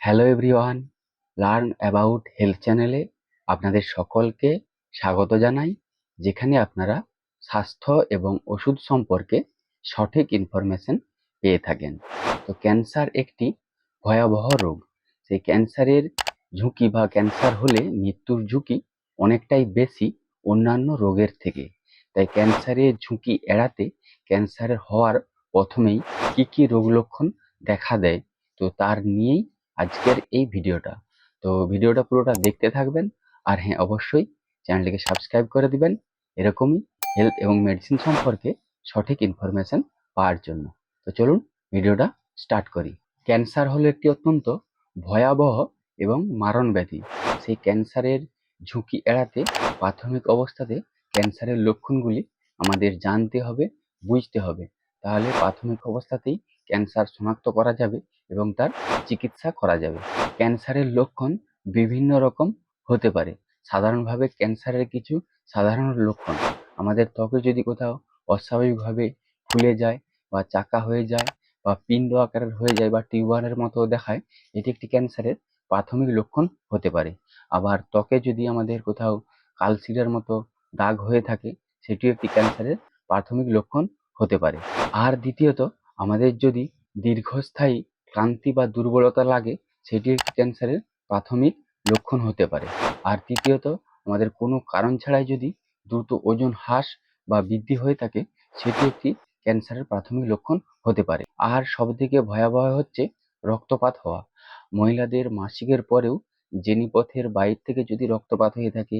Hello everyone learn about health চ্যানেলে আপনাদের সকলকে স্বাগত জানাই, যেখানে আপনারা স্বাস্থ্য এবং ওষুধ সম্পর্কে সঠিক ইনফরমেশন পেয়ে থাকেন। তো ক্যান্সার একটি ভয়াবহ রোগ। সেই ক্যান্সারের ঝুঁকি বা ক্যান্সার হলে মৃত্যুর ঝুঁকি অনেকটাই বেশি অন্যান্য রোগের থেকে। তাই ক্যান্সারের ঝুঁকি এড়াতে ক্যান্সারের হওয়ার প্রথমেই কি কি রোগ লক্ষণ দেখা দেয়, তো তার নিয়েই আজকের এই ভিডিওটা। তো ভিডিওটা পুরোটা দেখতে থাকবেন। আর হ্যাঁ অবশ্যই চ্যানেলটিকে সাবস্ক্রাইব করে দিবেন। এরকমই হেলথ এবং মেডিসিন সম্পর্কে সঠিক ইনফরমেশন পাওয়ার জন্য। তো চলুন ভিডিওটা স্টার্ট করি। ক্যান্সার হলো একটি অত্যন্ত ভয়াবহ এবং মারণ ব্যাধি। সেই ক্যান্সারের ঝুঁকি এড়াতে প্রাথমিক অবস্থাতে ক্যান্সারের লক্ষণগুলি আমাদের জানতে হবে, বুঝতে হবে। তাহলে প্রাথমিক অবস্থাতেই ক্যান্সার শনাক্ত করা যাবে এবং তার চিকিৎসা করা যাবে। ক্যান্সারের লক্ষণ বিভিন্ন রকম হতে পারে। সাধারণভাবে ক্যান্সারের কিছু সাধারণ লক্ষণ। আমাদের ত্বকে যদি কোথাও অস্বাভাবিকভাবে ফুলে যায় বা চাকা হয়ে যায় বা পিণ্ড আকারের হয়ে যায় বা টিউমারের মতো দেখায়, এটি একটি ক্যান্সারের প্রাথমিক লক্ষণ হতে পারে। আবার ত্বকে যদি আমাদের কোথাও কালশিরের মতো দাগ হয়ে থাকে, সেটিও একটি ক্যান্সারের প্রাথমিক লক্ষণ হতে পারে। আর দ্বিতীয়ত আমাদের যদি দীর্ঘস্থায়ী ক্লান্তি বা দুর্বলতা লাগে সেটি একটি ক্যান্সারের প্রাথমিক লক্ষণ হতে পারে। আর তৃতীয়ত, আমাদের কোনো কারণ ছাড়াই যদি দ্রুত ওজন হ্রাস বা বৃদ্ধি হয়ে থাকে, সেটি একটি ক্যান্সারের প্রাথমিক লক্ষণ হতে পারে। আর সবথেকে ভয়াবহ হচ্ছে রক্তপাত হওয়া। মহিলাদের মাসিকের পরেও জেনিপথের বাইর থেকে যদি রক্তপাত হয়ে থাকে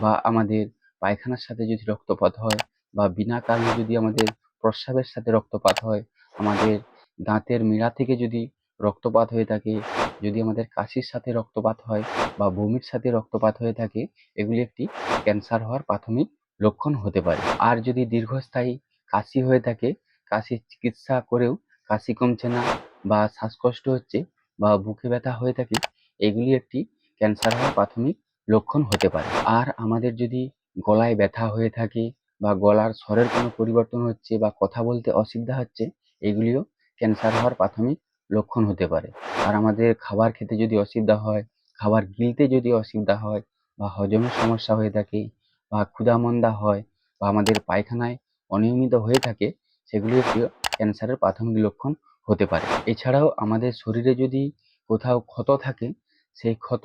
বা আমাদের পায়খানার সাথে যদি রক্তপাত হয় বা বিনা কারণে যদি আমাদের প্রস্রাবের সাথে রক্তপাত হয় আমাদের দাঁতের মিড়া থেকে যদি রক্তপাত হয়ে থাকে, যদি আমাদের কাশির সাথে রক্তপাত হয় বা বমির সাথে রক্তপাত হয়ে থাকে, এগুলি একটি ক্যান্সার হওয়ার প্রাথমিক লক্ষণ হতে পারে। আর যদি দীর্ঘস্থায়ী কাশি হয়ে থাকে কাশির চিকিৎসা করেও কাশি কমছে না বা শ্বাসকষ্ট হচ্ছে বা বুকে ব্যথা হয়ে থাকে, এগুলি একটি ক্যান্সার হওয়ার প্রাথমিক লক্ষণ হতে পারে। আর আমাদের যদি গলায় ব্যথা হয়ে থাকে বা গলার স্বরের কোনো পরিবর্তন হচ্ছে বা কথা বলতে অসুবিধা হচ্ছে এগুলিও ক্যান্সার হওয়ার প্রাথমিক লক্ষণ হতে পারে। আর আমাদের খাবার খেতে যদি অসুবিধা হয়, খাবার গিলতে যদি অসুবিধা হয় বা হজমের সমস্যা হয়ে থাকে বা ক্ষুধামন্দা হয় বা আমাদের পায়খানায় অনিয়মিত হয়ে থাকে সেগুলি একটি ক্যান্সারের প্রাথমিক লক্ষণ হতে পারে। এছাড়াও আমাদের শরীরে যদি কোথাও ক্ষত থাকে, সেই ক্ষত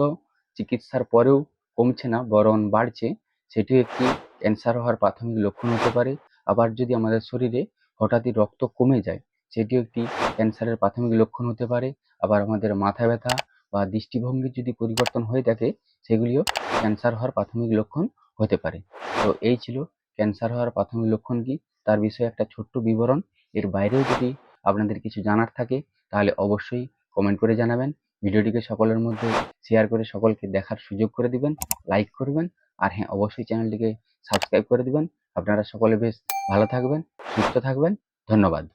চিকিৎসার পরেও কমছে না, বরং বাড়ছে, সেটিও একটি ক্যান্সার হওয়ার প্রাথমিক লক্ষণ হতে পারে। আবার যদি আমাদের শরীরে হঠাৎই রক্ত কমে যায় সেটিও একটি ক্যান্সারের প্রাথমিক লক্ষণ হতে পারে। আবার আমাদের মাথা ব্যথা বা দৃষ্টিভঙ্গির যদি পরিবর্তন হয়ে থাকে, সেগুলিও ক্যান্সার হওয়ার প্রাথমিক লক্ষণ হতে পারে। তো এই ছিল ক্যান্সার হওয়ার প্রাথমিক লক্ষণ কি? তার বিষয়ে একটা ছোট্ট বিবরণ। এর বাইরেও যদি আপনাদের কিছু জানার থাকে, তাহলে অবশ্যই কমেন্ট করে জানাবেন। ভিডিওটিকে সকলের মধ্যে শেয়ার করে সকলকে দেখার সুযোগ করে দিবেন লাইক করবেন, আর হ্যাঁ অবশ্যই চ্যানেলটিকে সাবস্ক্রাইব করে দিবেন। আপনারা সকলে বেশ ভালো থাকবেন, সুস্থ থাকবেন। ধন্যবাদ।